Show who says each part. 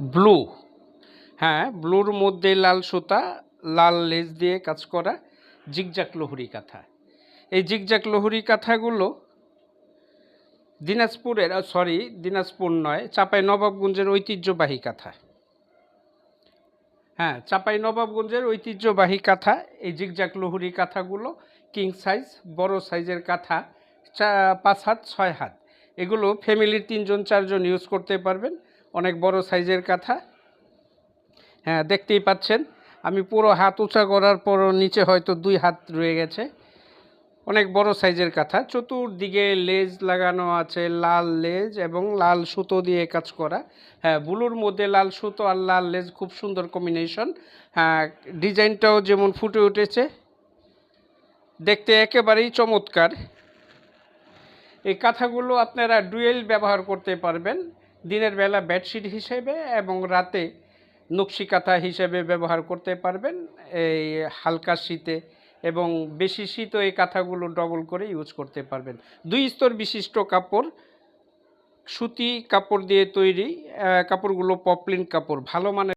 Speaker 1: Blue. হ্যাঁ ব্লুর মধ্যে লাল সুতা, লাল লেজ দিয়ে কাজ করা জিগজাক লোহরি কাঁথা। এই জিগজাক লোহরি কাঁথাগুলো দিনাজপুরের সরি, দিনাজপুর নয়, চাপাই নবাবগঞ্জের ঐতিহ্যবাহী কাঁথা। হ্যাঁ চাপাই নবাবগঞ্জের ঐতিহ্যবাহী কাঁথা, এই জিগজাক লোহরি কাঁথাগুলো কিং সাইজ, বড় সাইজের কাঁথা, চা, পাঁচ হাত, ছয় হাত। এগুলো ফ্যামিলির তিনজন, চারজন ইউজ করতে পারবেন। অনেক বড় সাইজের কাঁথা। হ্যাঁ দেখতেই পাচ্ছেন। আমি পুরো হাত উঁচা করার পরও নিচে হয়তো দুই হাত রয়ে গেছে। অনেক বড় সাইজের কাঁথা। চতুর্দিকে লেজ লাগানো আছে, লাল লেজ এবং লাল সুতো দিয়ে কাজ করা। হ্যাঁ ব্লুর মধ্যে লাল সুতো আর লাল লেজ খুব সুন্দর কম্বিনেশন। হ্যাঁ ডিজাইনটাও যেমন ফুটে উঠেছে, দেখতে একেবারেই চমৎকার। এই কাঁথাগুলো আপনারা ডুয়েল ব্যবহার করতে পারবেন। দিনের বেলা বেডশিট হিসেবে এবং রাতে নকশি কাঁথা হিসেবে ব্যবহার করতে পারবেন। এই হালকা শীতে এবং বেশি শীত এই কাঁথাগুলো ডবল করে ইউজ করতে পারবেন। দুই স্তর বিশিষ্ট কাপড়, সুতি কাপড় দিয়ে তৈরি কাপড়গুলো পপলিন কাপড়, ভালো মানের